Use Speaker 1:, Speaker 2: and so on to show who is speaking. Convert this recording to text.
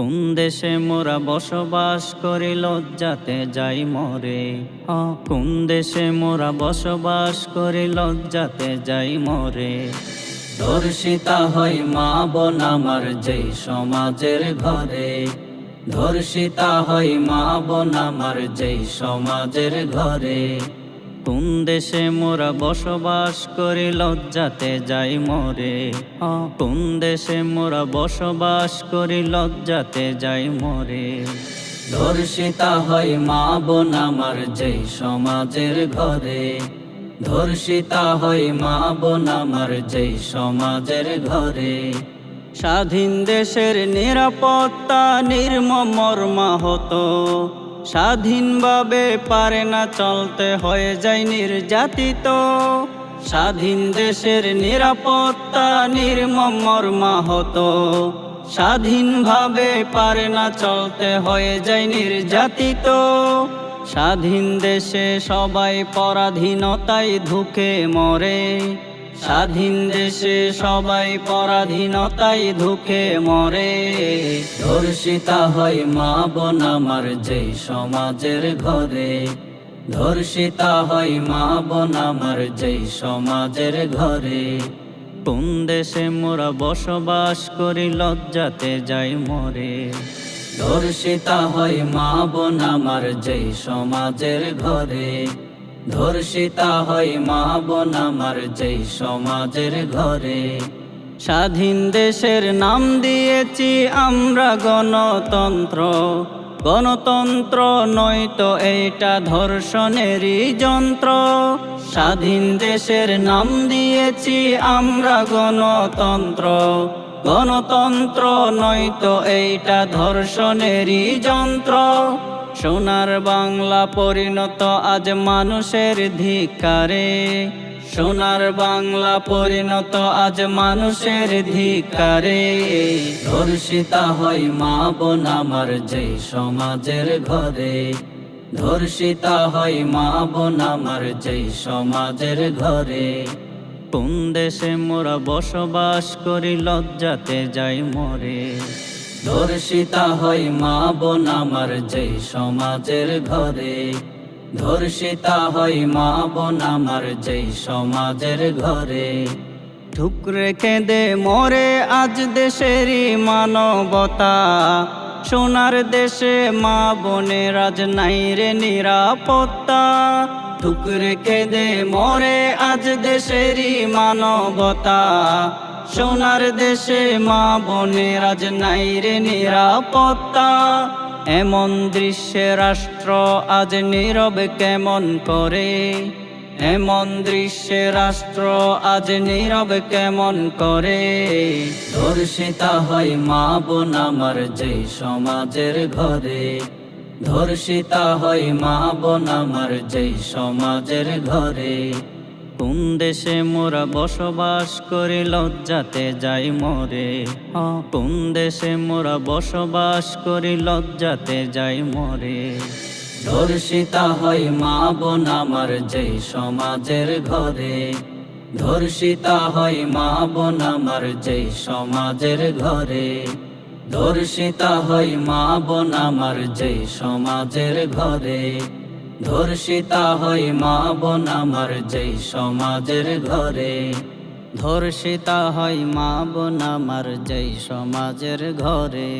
Speaker 1: কোন দেশে মোরা বসবাস করি, লজ্জাতে যাই মরে। কোন দেশে মোরা বসবাস করি, লজ্জাতে যাই মরে। ধর্ষিতা হই মা বোন আমার, যেই সমাজের ঘরে। ধর্ষিতা হই মা বোন আমার, যেই সমাজের ঘরে। কোন দেশে মোরা বসবাস করি, লজ্জাতে যাই মরে। কোন দেশে মোরা বসবাস করি, লজ্জাতে যাই মরে। ধর্ষিতা হয় মা বোন আমার যেই সমাজের ঘরে। ধর্ষিতা হয় মা বোন আমার যেই সমাজের ঘরে। স্বাধীন দেশের নিরাপত্তা নির্মমর্মা হতো স্বাধীনভাবে পারে না চলতে, হয়ে যায় নির্যাতিত। স্বাধীন দেশের নিরাপত্তা নির্মমর্মা হতো স্বাধীনভাবে পারে না চলতে, হয়ে যায় নির্যাতিত। স্বাধীন দেশে সবাই পরাধীনতায় ধুকে মরে। স্বাধীন দেশে সবাই পরাধীনতায় ধুকে মরে। ধর্ষিতা হয় মা বোন আমার, যেই সমাজের ঘরে। ধর্ষিতা হয় মা বোন আমার, যেই সমাজের ঘরে। কোন দেশে মোরা বসবাস করি, লজ্জাতে যাই মরে। ধর্ষিতা হয় মা বোন আমার, যেই সমাজের ঘরে। ধর্ষিতা হয় মা বোন আমার, যেই সমাজের ঘরে। স্বাধীন দেশের নাম দিয়েছি আমরা গণতন্ত্র। গণতন্ত্র নয়তো এইটা ধর্ষণেরই যন্ত্র। স্বাধীন দেশের নাম দিয়েছি আমরা গণতন্ত্র। গণতন্ত্র নয়তো এইটা ধর্ষণেরই যন্ত্র। সোনার বাংলা পরিণত আজ মানুষের ধিকারে। সোনার বাংলা পরিণত আজ মানুষের ধিকারে। ধর্ষিতা হয় মা বোন আমার যেই সমাজের ঘরে। ধর্ষিতা হয় মা বোন আমার যেই সমাজের ঘরে। কোন দেশে মোরা বসবাস করি, লজ্জাতে যাই মরে। ধর্ষিতা হয় মা বোন আমার যেই সমাজের ঘরে। ধর্ষিতা হয় মা বোন আমার যেই সমাজের ঘরে। ঠুকরে কেঁদে মরে আজ দেশেরই মানবতা। সোনার দেশে মা বোনের আজ নাই রে নিরাপত্তা। ঠুকরে কেঁদে মরে আজ দেশেরই মানবতা। সোনার দেশে মা বোনের আজ নাই রে নিরাপত্তা। এমন দৃশ্যে রাষ্ট্র আজ নীরব কেমন করে? এমন দৃশ্যে রাষ্ট্র আজ নীরব কেমন করে? ধর্ষিতা হয় মা বোন আমার যেই সমাজের ঘরে। ধর্ষিতা হয় মা বোন আমার যেই সমাজের ঘরে। কোন দেশে মোরা বসবাস করি, লজ্জাতে যাই মরে। কোন দেশে মোরা বসবাস করি, লজ্জাতে যাই মরে। ধর্ষিতা হয় মা বোন আমার যেই সমাজের ঘরে। ধর্ষিতা হয় মা বোন আমার যেই সমাজের ঘরে। ধর্ষিতা হয় মা বোন আমার যেই সমাজের ঘরে। ধর্ষিতা হয় মা বোন আমার, যেই সমাজের ঘরে। ধর্ষিতা হয় মা বোন আমার, যেই সমাজের ঘরে।